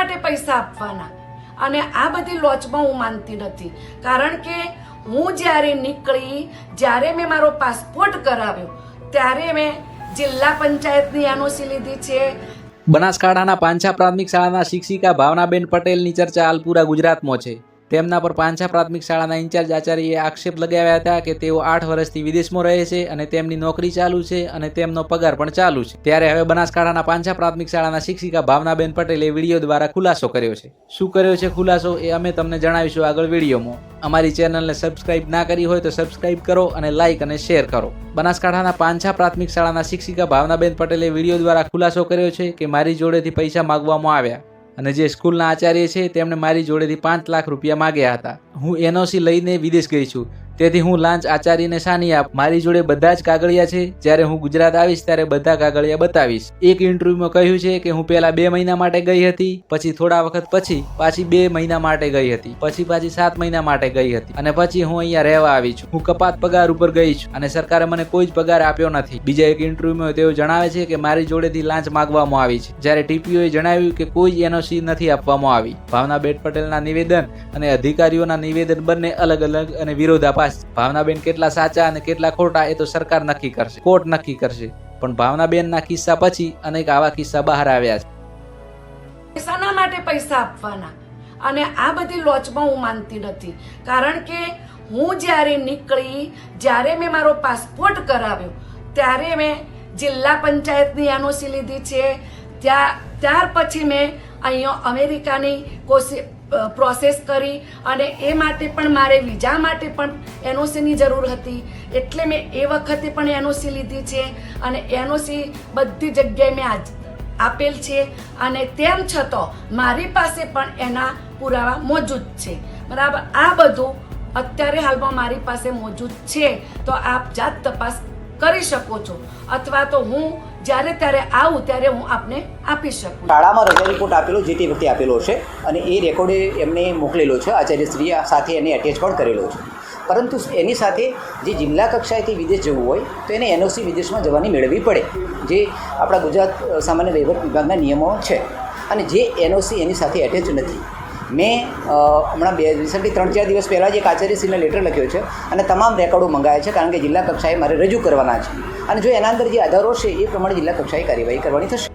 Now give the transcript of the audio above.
માટે પૈસા આપવાના. અને આ બધી લોચમાં હું માનતી નથી. કારણ કે હું જ્યારે નીકળી, જ્યારે મેં મારો પાસપોર્ટ કરાવ્યો, ત્યારે મેં જિલ્લા પંચાયતની એનઓસી લીધી છે. બનાસકાંઠાના પાંછા પ્રાથમિક શાળાના શિક્ષિકા ભાવનાબેન પટેલની ચર્ચા હાલ પૂરા ગુજરાતમાં છે. તેમના પર પાંછા પ્રાથમિક શાળાના ઇન્ચાર્જ આચાર્યએ આક્ષેપ લગાવ્યા હતા કે તેઓ આઠ વર્ષથી વિદેશમાં રહે છે અને તેમની નોકરી ચાલુ છે અને તેમનો પગાર પણ ચાલુ છે. ત્યારે હવે બનાસકાંઠાના પાંછા પ્રાથમિક શાળાના શિક્ષિકા ભાવનાબેન પટેલે વીડિયો દ્વારા ખુલાસો કર્યો છે. શું કર્યો છે ખુલાસો એ અમે તમને જણાવીશું આગળ વિડીયોમાં. અમારી ચેનલને સબસ્ક્રાઇબ ના કરી હોય તો સબસ્ક્રાઇબ કરો અને લાઇક અને શેર કરો. બનાસકાંઠાના પાંછા પ્રાથમિક શાળાના શિક્ષિકા ભાવનાબેન પટેલે વીડિયો દ્વારા ખુલાસો કર્યો છે કે મારી જોડેથી પૈસા માગવામાં આવ્યા. અને જે સ્કૂલના આચાર્ય છે તેમણે મારી જોડેથી પાંચ લાખ રૂપિયા માગ્યા હતા. હું એનઓસી લઈને વિદેશ ગઈ છું. તેથી હું લાંચ આચાર્યને સાની આપ, મારી જોડે બધા જ કાગળિયા છે. જ્યારે હું ગુજરાત આવીશ, ત્યારે બધા કાગળિયા બતાવીશ. એક ઇન્ટરવ્યુમાં કહ્યું છે કે હું પહેલા બે મહિના માટે ગઈ હતી, પછી થોડા વખત પછી પાછી બે મહિના માટે ગઈ હતી, પછી પાછી સાત મહિના માટે ગઈ હતી અને પછી હું અહીંયા રહેવા આવી છું. હું કપાત પગાર ઉપર ગઈ છું અને સરકારે મને કોઈ જ પગાર આપ્યો નથી. બીજા એક ઇન્ટરવ્યુમાં તેઓ જણાવે છે કે મારી જોડેથી લાંચ માંગવામાં આવી છે. જ્યારે ટીપીઓએ જણાવ્યું કે કોઈ જ એનઓસી નથી આપવામાં આવી. ભાવનાબેન પટેલના નિવેદન અને અધિકારીઓના નિવેદન બંને અલગ અલગ અને વિરોધાભાસ ભાવનાબેન કેટલા સાચા અને કેટલા ખોટા એ તો સરકાર નક્કી કરશે. કોર્ટ નક્કી કરશે. પણ ભાવનાબેનના કિસ્સા પછી અનેક આવા કિસ્સા બહાર આવ્યા છે. શાના માટે પૈસા આપવાના. અને આ બધી લોચમાં હું માનતી નથી. કારણ કે હું જ્યારે નીકળી, જ્યારે મેં મારો પાસપોર્ટ કરાવ્યો, ત્યારે મેં જિલ્લા પંચાયતની એનઓસી લીધી છે. ત્યાં, ત્યાર પછી મેં અહીંયા અમેરિકાની કોશિ પ્રોસેસ કરી અને એ માટે પણ મારે વિઝા માટે પણ એનઓસીની જરૂર હતી. એટલે મેં એ વખતે પણ એનઓસી લીધી છે અને એનઓસી બધી જગ્યાએ મેં આજ આપેલ છે અને તેમ છતાં મારી પાસે પણ એના પુરાવા મોજૂદ છે. બરાબર? આ બધું અત્યારે હાલમાં મારી પાસે મોજૂદ છે. તો આપ જાત તપાસ કરી શકો છો. અથવા તો હું જ્યારે ત્યારે આવું, ત્યારે હું આપને આપી શકું શાળામાં રજા રિપોર્ટ આપેલો, જે તે વખતે આપેલો છે, અને એ રેકોર્ડે એમને મોકલેલો છે આચાર્યશ્રી સાથે એને એટેચ પણ કરેલો છે. પરંતુ એની સાથે જે જિલ્લા કક્ષાએથી વિદેશ જવું હોય, તો એને એનઓસી વિદેશમાં જવાની મેળવવી પડે, જે આપણા ગુજરાત સામાન્ય વહીવટ વિભાગના નિયમો છે. અને જે એનઓસી એની સાથે એટેચ નથી મેં હમણાં બે, રિસન્ટલી ત્રણ, ચાર દિવસ પહેલાં જ એક આચાર્યશ્રીને લેટર લખ્યો છે અને તમામ રેકોર્ડો મંગાવ્યા છે કારણ કે જિલ્લા કક્ષાએ મારે રજૂ કરવાના છે. અને જો એના અંદર જે આધારો છે એ પ્રમાણે જિલ્લા કક્ષાએ કાર્યવાહી કરવાની થશે.